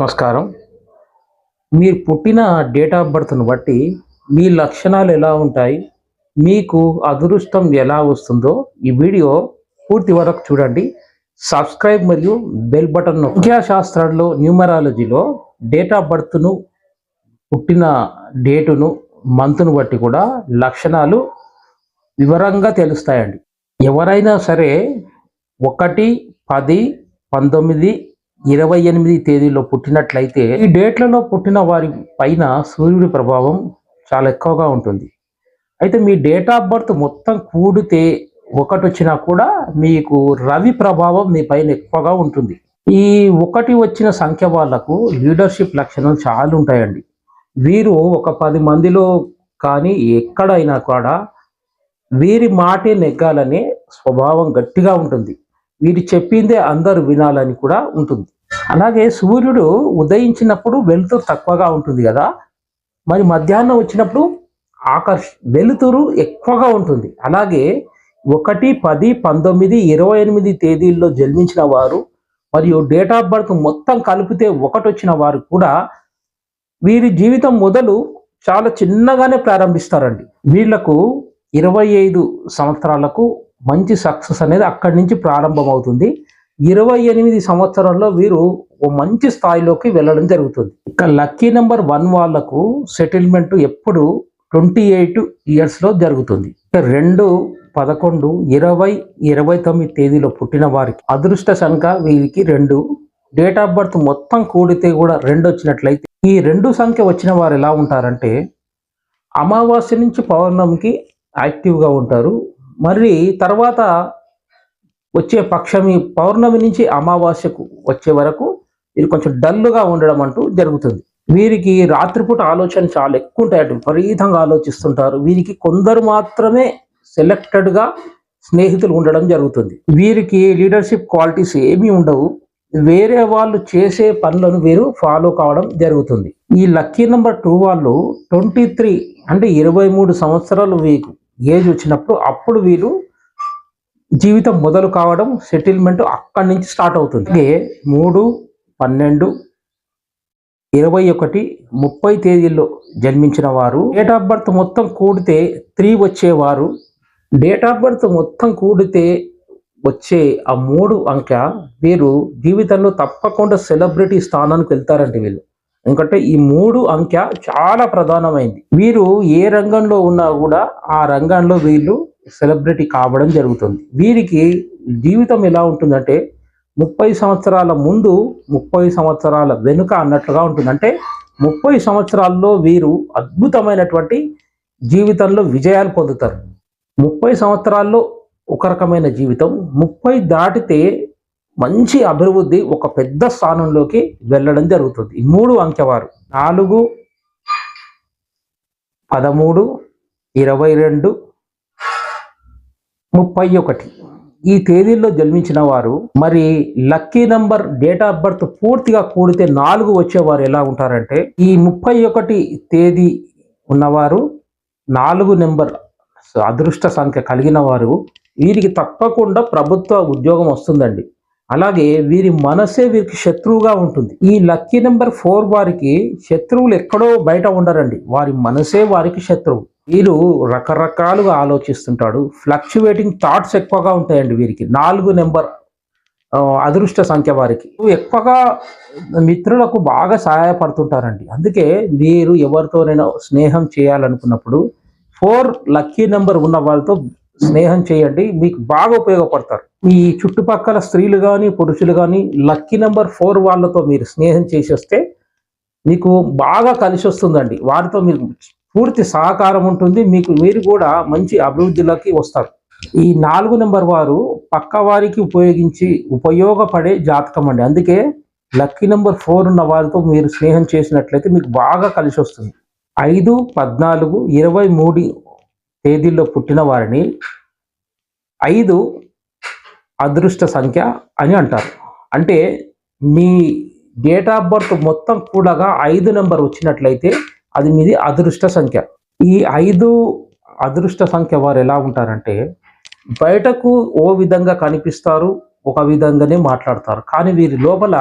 నమస్కారం. మీరు పుట్టిన డేట్ ఆఫ్ బర్త్ను బట్టి మీ లక్షణాలు ఎలా ఉంటాయి? మీకు అదృష్టం ఎలా వస్తుందో ఈ వీడియో పూర్తి వరకు చూడండి. సబ్స్క్రైబ్ మరియు బెల్ బటన్ సంఖ్యాశాస్త్రంలో న్యూమరాలజీలో డేట్ ఆఫ్ బర్త్ను పుట్టిన డేటును మంత్ను బట్టి కూడా లక్షణాలు వివరంగా తెలుస్తాయండి. ఎవరైనా సరే ఒకటి పది పంతొమ్మిది ఇరవై ఎనిమిది తేదీలో పుట్టినట్లయితే ఈ డేట్లలో పుట్టిన వారి పైన సూర్యుడి ప్రభావం చాలా ఎక్కువగా ఉంటుంది. అయితే మీ డేట్ ఆఫ్ బర్త్ మొత్తం కూడితే ఒకటి వచ్చినా కూడా మీకు రవి ప్రభావం మీ పైన ఎక్కువగా ఉంటుంది. ఈ ఒకటి వచ్చిన సంఖ్య వాళ్ళకు లీడర్షిప్ లక్షణాలు చాలా ఉంటాయండి. వీరు ఒక పది మందిలో కానీ ఎక్కడైనా కూడా వీరి మాటే నెగ్గాలనే స్వభావం గట్టిగా ఉంటుంది. వీరు చెప్పిందే అందరూ వినాలని కూడా ఉంటుంది. అలాగే సూర్యుడు ఉదయించినప్పుడు వెలుతురు తక్కువగా ఉంటుంది కదా. మరి మధ్యాహ్నం వచ్చినప్పుడు ఆకర్ష వెలుతురు ఎక్కువగా ఉంటుంది. అలాగే ఒకటి పది పంతొమ్మిది ఇరవై ఎనిమిది తేదీల్లో జన్మించిన వారు మరియు డేట్ ఆఫ్ బర్త్ మొత్తం కలిపితే ఒకటి వచ్చిన వారు కూడా వీరి జీవితం మొదలు చాలా చిన్నగానే ప్రారంభిస్తారండి. వీళ్ళకు ఇరవై ఐదు సంవత్సరాలకు మంచి సక్సెస్ అనేది అక్కడి నుంచి ప్రారంభమవుతుంది. ఇరవై ఎనిమిది సంవత్సరంలో వీరు ఓ మంచి స్థాయిలోకి వెళ్ళడం జరుగుతుంది. ఇక లక్కీ నెంబర్ వన్ వాళ్ళకు సెటిల్మెంట్ ఎప్పుడు ట్వంటీ ఎయిట్ ఇయర్స్లో జరుగుతుంది. ఇక రెండు పదకొండు ఇరవై ఇరవై తొమ్మిది తేదీలో పుట్టిన వారికి అదృష్ట సంఖ్య వీరికి రెండు. డేట్ ఆఫ్ బర్త్ మొత్తం కూడితే కూడా రెండు వచ్చినట్లయితే ఈ రెండు సంఖ్య వచ్చిన వారు ఎలా ఉంటారంటే అమావాస్య నుంచి పౌర్ణమికి యాక్టివ్గా ఉంటారు. మరి తర్వాత వచ్చే పక్షమి పౌర్ణమి నుంచి అమావాస్యకు వచ్చే వరకు వీరు కొంచెం డల్గా ఉండడం అంటూ జరుగుతుంది. వీరికి రాత్రిపూట ఆలోచన చాలా ఎక్కువ ఉంటాయండి విపరీతంగా ఆలోచిస్తుంటారు. వీరికి కొందరు మాత్రమే సెలెక్టెడ్గా స్నేహితులు ఉండడం జరుగుతుంది. వీరికి లీడర్షిప్ క్వాలిటీస్ ఏమీ ఉండవు. వేరే వాళ్ళు చేసే పనులను వీరు ఫాలో కావడం జరుగుతుంది. ఈ లక్కీ నెంబర్ టూ వాళ్ళు ట్వంటీ త్రీ అంటే ఇరవై మూడు సంవత్సరాలు వీకు ఏజ్ వచ్చినప్పుడు అప్పుడు వీరు జీవితం మొదలు కావడం సెటిల్మెంట్ అక్కడి నుంచి స్టార్ట్ అవుతుంది. అలాగే మూడు పన్నెండు ఇరవై ఒకటి ముప్పై తేదీల్లో జన్మించిన వారు. డేట్ ఆఫ్ బర్త్ మొత్తం కూడితే త్రీ వచ్చేవారు. డేట్ ఆఫ్ బర్త్ మొత్తం కూడితే వచ్చే ఆ మూడు అంక వీరు జీవితంలో తప్పకుండా సెలబ్రిటీ స్థానానికి వెళ్తారంటే వీళ్ళు. ఎందుకంటే ఈ మూడు అంకె చాలా ప్రధానమైంది. వీరు ఏ రంగంలో ఉన్నా కూడా ఆ రంగంలో వీళ్ళు సెలబ్రిటీ కావడం జరుగుతుంది. వీరికి జీవితం ఎలా ఉంటుందంటే ముప్పై సంవత్సరాల ముందు ముప్పై సంవత్సరాల వెనుక అన్నట్లుగా ఉంటుందంటే ముప్పై సంవత్సరాల్లో వీరు అద్భుతమైనటువంటి జీవితంలో విజయాలు పొందుతారు. ముప్పై సంవత్సరాల్లో ఒక రకమైన జీవితం ముప్పై దాటితే మంచి అభివృద్ధి ఒక పెద్ద స్థానంలోకి వెళ్ళడం జరుగుతుంది. ఈ మూడు అంకెవారు. నాలుగు పదమూడు ఇరవై రెండు ముప్పై ఒకటి. ఈ తేదీల్లో జన్మించిన వారు మరి lucky number date of birth పూర్తిగా కూడితే నాలుగు వచ్చేవారు ఎలా ఉంటారంటే ఈ ముప్పై ఒకటి తేదీ ఉన్నవారు నాలుగు నెంబర్ అదృష్ట సంఖ్య కలిగిన వారు వీరికి తప్పకుండా ప్రభుత్వ ఉద్యోగం వస్తుందండి. అలాగే వీరి మనసే వీరికి శత్రువుగా ఉంటుంది. ఈ లక్కీ నెంబర్ ఫోర్ వారికి శత్రువులు ఎక్కడో బయట ఉండరండి. వారి మనసే వారికి శత్రువు. వీరు రకరకాలుగా ఆలోచిస్తుంటాడు. ఫ్లక్చువేటింగ్ థాట్స్ ఎక్కువగా ఉంటాయండి వీరికి. నాలుగు నెంబర్ అదృష్ట సంఖ్య వారికి. ఎక్కువగా మిత్రులకు బాగా సహాయపడుతుంటారండి. అందుకే మీరు ఎవరితోనైనా స్నేహం చేయాలనుకున్నప్పుడు ఫోర్ లక్కీ నెంబర్ ఉన్న వాళ్ళతో స్నేహం చేయండి. మీకు బాగా ఉపయోగపడతారు. మీ చుట్టుపక్కల స్త్రీలు కానీ పురుషులు కానీ లక్కీ నెంబర్ ఫోర్ వాళ్ళతో మీరు స్నేహం చేసేస్తే మీకు బాగా కలిసి వస్తుందండి. వారితో మీకు పూర్తి సహకారం ఉంటుంది. మీకు మీరు కూడా మంచి అభివృద్ధిలోకి వస్తారు. ఈ నాలుగు నెంబర్ వారు పక్క వారికి ఉపయోగించి ఉపయోగపడే జాతకం అండి. అందుకే లక్కీ నెంబర్ ఫోర్ ఉన్న వారితో మీరు స్నేహం చేసినట్లయితే మీకు బాగా కలిసి వస్తుంది. ఐదు పద్నాలుగు ఇరవై మూడు తేదీల్లో పుట్టిన వారిని ఐదు అదృష్ట సంఖ్య అని అంటారు. అంటే మీ డేట్ ఆఫ్ బర్త్ మొత్తం కూడా ఐదు నెంబర్ వచ్చినట్లయితే అది మీది అదృష్ట సంఖ్య. ఈ ఐదు అదృష్ట సంఖ్య వారు ఎలా ఉంటారంటే బయటకు ఓ విధంగా కనిపిస్తారు ఒక విధంగానే మాట్లాడతారు. కానీ వీరి లోపల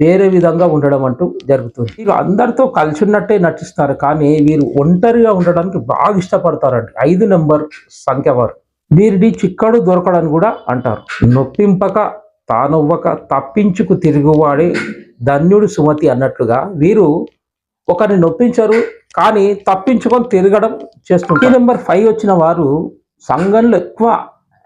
వేరే విధంగా ఉండడం అంటూ జరుగుతుంది. వీరు అందరితో కలిసి ఉన్నట్టే నటిస్తారు. కానీ వీరు ఒంటరిగా ఉండడానికి బాగా ఇష్టపడతారండి ఐదు నెంబర్ సంఖ్య వారు. వీరిని చిక్కడు దొరకడని కూడా అంటారు. నొప్పింపక తానొవ్వక తప్పించుకు తిరుగువాడే ధన్యుడు సుమతి అన్నట్లుగా వీరు ఒకరిని నొప్పించరు కానీ తప్పించుకొని తిరగడం చేస్తుంటారు. నెంబర్ ఫైవ్ వచ్చిన వారు సంఘంలో ఎక్కువ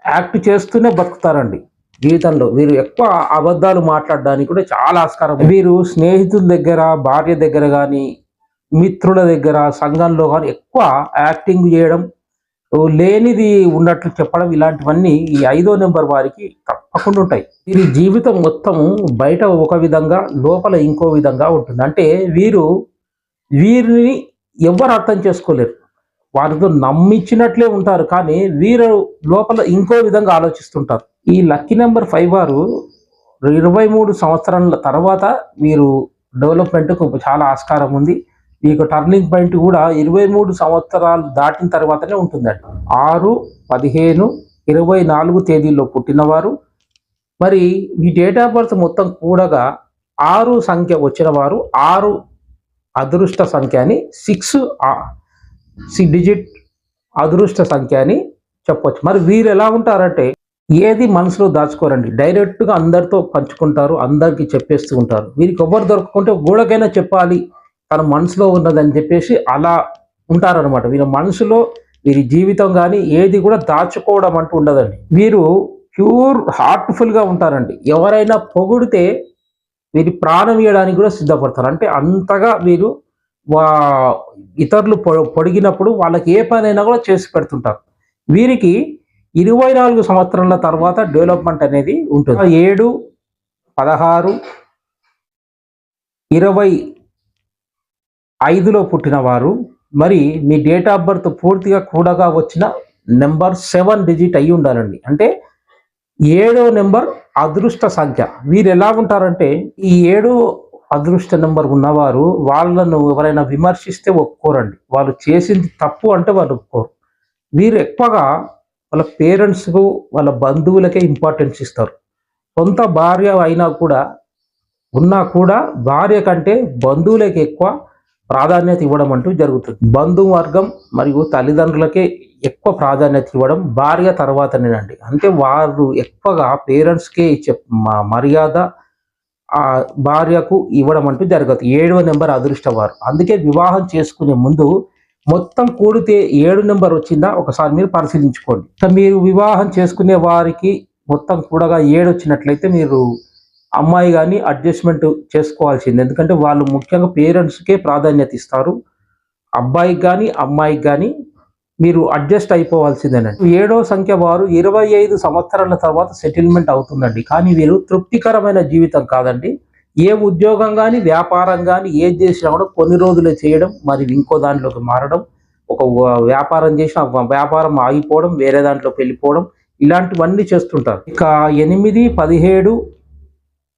యాక్ట్ చేస్తూనే బతుకుతారండి. జీవితంలో వీరు ఎక్కువ అబద్ధాలు మాట్లాడడానికి కూడా చాలా ఆస్కారం వీరు స్నేహితుల దగ్గర భార్య దగ్గర కానీ మిత్రుల దగ్గర సంఘంలో కానీ ఎక్కువ యాక్టింగ్ చేయడం లేనిది ఉన్నట్లు చెప్పడం ఇలాంటివన్నీ ఈ ఐదో నెంబర్ వారికి తప్పకుండా ఉంటాయి. వీరి జీవితం మొత్తం బయట ఒక విధంగా లోపల ఇంకో విధంగా ఉంటుంది. అంటే వీరు వీరిని ఎవరు అర్థం చేసుకోలేరు. వారితో నమ్మించినట్లే ఉంటారు కానీ వీరు లోపల ఇంకో విధంగా ఆలోచిస్తుంటారు. ఈ లక్కీ నెంబర్ ఫైవ్ వారు ఇరవై మూడు సంవత్సరాల తర్వాత వీరు డెవలప్మెంట్కు చాలా ఆస్కారం ఉంది. మీకు టర్నింగ్ పాయింట్ కూడా ఇరవై మూడు సంవత్సరాలు దాటిన తర్వాతనే ఉంటుందండి. ఆరు పదిహేను ఇరవై నాలుగు తేదీల్లో పుట్టినవారు. మరి ఈ డేట్ ఆఫ్ బర్త్ మొత్తం కూడగా ఆరు సంఖ్య వచ్చిన వారు ఆరు అదృష్ట సంఖ్య అని సిక్స్ సిక్స్ డిజిట్ అదృష్ట సంఖ్య అని చెప్పొచ్చు. మరి వీరు ఎలా ఉంటారంటే ఏది మనసులో దాచుకోరండి. డైరెక్ట్గా అందరితో పంచుకుంటారు అందరికీ చెప్పేస్తూ ఉంటారు. వీరికి ఎవరు దొరకకుంటే గోడకైనా చెప్పాలి. తన మనసులో ఉన్నదని చెప్పేసి అలా ఉంటారనమాట వీరి మనసులో వీరి జీవితం కానీ ఏది కూడా దాచుకోవడం అంటూ ఉండదండి. వీరు ప్యూర్ హార్ట్ఫుల్గా ఉంటారండి. ఎవరైనా పొగిడితే వీరి ప్రాణం ఇవ్వడానికి కూడా సిద్ధపడతారు. అంటే అంతగా వీరు వా ఇతరులు పొ- పొడిగినప్పుడు వాళ్ళకి ఏ పనైనా కూడా చేసి పెడుతుంటారు. వీరికి ఇరవై నాలుగు సంవత్సరాల తర్వాత డెవలప్మెంట్ అనేది ఉంటుంది. ఏడు పదహారు ఇరవై ఐదులో పుట్టిన వారు మరి మీ డేట్ ఆఫ్ బర్త్ పూర్తిగా కూడగా వచ్చిన నెంబర్ సెవెన్ డిజిట్ అయి ఉండాలండి. అంటే ఏడో నెంబర్ అదృష్ట సంఖ్య. వీరు ఎలా ఉంటారంటే ఈ ఏడో అదృష్ట నెంబర్ ఉన్నవారు వాళ్ళను ఎవరైనా విమర్శిస్తే ఒప్పుకోరండి. వాళ్ళు చేసింది తప్పు అంటే వాళ్ళు ఒప్పుకోరు. వీరు ఎక్కువగా వాళ్ళ పేరెంట్స్కు వాళ్ళ బంధువులకే ఇంపార్టెన్స్ ఇస్తారు. సొంత భార్య అయినా కూడా ఉన్నా కూడా భార్య కంటే బంధువులకి ఎక్కువ ప్రాధాన్యత ఇవ్వడం అంటూ జరుగుతుంది. బంధువర్గం మరియు తల్లిదండ్రులకే ఎక్కువ ప్రాధాన్యత ఇవ్వడం భార్య తర్వాతనేనండి. అంటే వారు ఎక్కువగా పేరెంట్స్కే ఇచ్చే మర్యాద భార్యకు ఇవ్వడం అంటూ జరగదు. ఏడవ నెంబర్ అదృష్టవారు అందుకే వివాహం చేసుకునే ముందు మొత్తం కూడితే ఏడు నెంబర్ వచ్చిందా ఒకసారి మీరు పరిశీలించుకోండి. మీరు వివాహం చేసుకునే వారికి మొత్తం కూడగా ఏడు వచ్చినట్లయితే మీరు అమ్మాయి కానీ అడ్జస్ట్మెంట్ చేసుకోవాల్సింది. ఎందుకంటే వాళ్ళు ముఖ్యంగా పేరెంట్స్కే ప్రాధాన్యత ఇస్తారు. అబ్బాయికి కానీ అమ్మాయికి కానీ మీరు అడ్జస్ట్ అయిపోవాల్సిందేనండి. ఏడో సంఖ్య వారు ఇరవై ఐదు సంవత్సరాల తర్వాత సెటిల్మెంట్ అవుతుందండి. కానీ వీరు తృప్తికరమైన జీవితం కాదండి. ఏ ఉద్యోగం కానీ వ్యాపారం కానీ ఏది చేసినా కూడా కొన్ని రోజులే చేయడం మరి ఇంకో దాంట్లోకి మారడం ఒక వ్యాపారం చేసిన వ్యాపారం ఆగిపోవడం వేరే దాంట్లోకి వెళ్ళిపోవడం ఇలాంటివన్నీ చేస్తుంటారు. ఇక ఎనిమిది పదిహేడు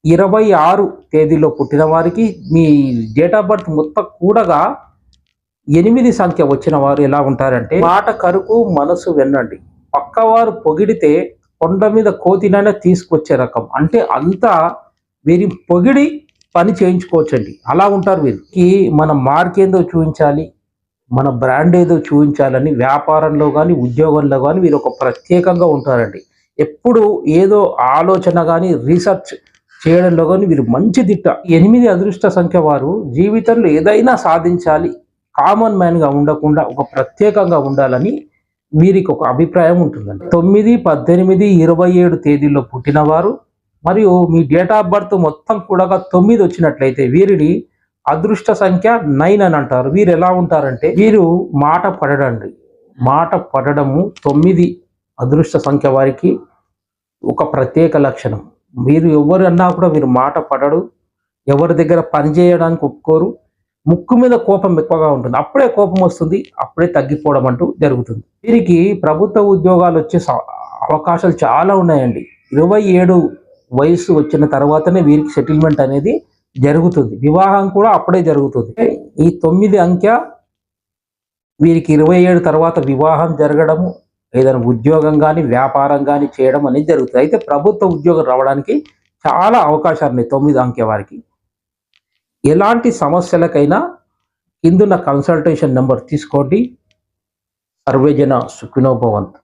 ఇరవై ఆరు తేదీలో పుట్టిన వారికి మీ డేట్ ఆఫ్ బర్త్ మొత్తం కూడగా ఎనిమిది సంఖ్య వచ్చిన వారు ఎలా ఉంటారంటే మాట కరుకు మనసు వెన్నండి. పక్కవారు పొగిడితే కొండ మీద కోతినైనా తీసుకొచ్చే రకం. అంటే అంతా వీరి పొగిడి పని చేయించుకోవచ్చండి. అలా ఉంటారు వీరికి మన మార్క్ ఏందో చూపించాలి మన బ్రాండ్ ఏదో చూపించాలని వ్యాపారంలో కానీ ఉద్యోగంలో కానీ వీరు ఒక ప్రత్యేకంగా ఉంటారండి. ఎప్పుడు ఏదో ఆలోచన కానీ రీసెర్చ్ చేయడంలో కానీ వీరు మంచి దిట్ట. ఎనిమిది అదృష్ట సంఖ్య వారు జీవితంలో ఏదైనా సాధించాలి. కామన్ మ్యాన్గా ఉండకుండా ఒక ప్రత్యేకంగా ఉండాలని వీరికి ఒక అభిప్రాయం ఉంటుందండి. తొమ్మిది పద్దెనిమిది ఇరవై ఏడు తేదీల్లో పుట్టినవారు మరియు మీ డేట్ ఆఫ్ బర్త్ మొత్తం కూడా తొమ్మిది వచ్చినట్లయితే వీరిని అదృష్ట సంఖ్య నైన్ అని అంటారు. వీరు ఎలా ఉంటారంటే వీరు మాట పడడండి. మాట పడడము తొమ్మిది అదృష్ట సంఖ్య వారికి ఒక ప్రత్యేక లక్షణం. మీరు ఎవరు అన్నా కూడా మీరు మాట పడడు ఎవరి దగ్గర పని చేయడానికి ఒప్పుకోరు. ముక్కు మీద కోపం ఎక్కువగా ఉంటుంది. అప్పుడే కోపం వస్తుంది అప్పుడే తగ్గిపోవడం అంటూ జరుగుతుంది. వీరికి ప్రభుత్వ ఉద్యోగాలు వచ్చే స- అవకాశాలు చాలా ఉన్నాయండి. ఇరవై ఏడు వయసు వచ్చిన తర్వాతనే వీరికి సెటిల్మెంట్ అనేది జరుగుతుంది. వివాహం కూడా అప్పుడే జరుగుతుంది. ఈ తొమ్మిది అంకె వీరికి ఇరవై ఏడు తర్వాత వివాహం జరగడము ఏదైనా ఉద్యోగం కానీ వ్యాపారం కానీ చేయడం అనేది జరుగుతుంది. అయితే ప్రభుత్వ ఉద్యోగం రావడానికి చాలా అవకాశాలు ఉన్నాయి తొమ్మిది అంకె వారికి. ఎలాంటి సమస్యలకైనా కిందున్న కన్సల్టేషన్ నెంబర్ తీసుకోండి. సర్వేజన సుఖినోభవంత్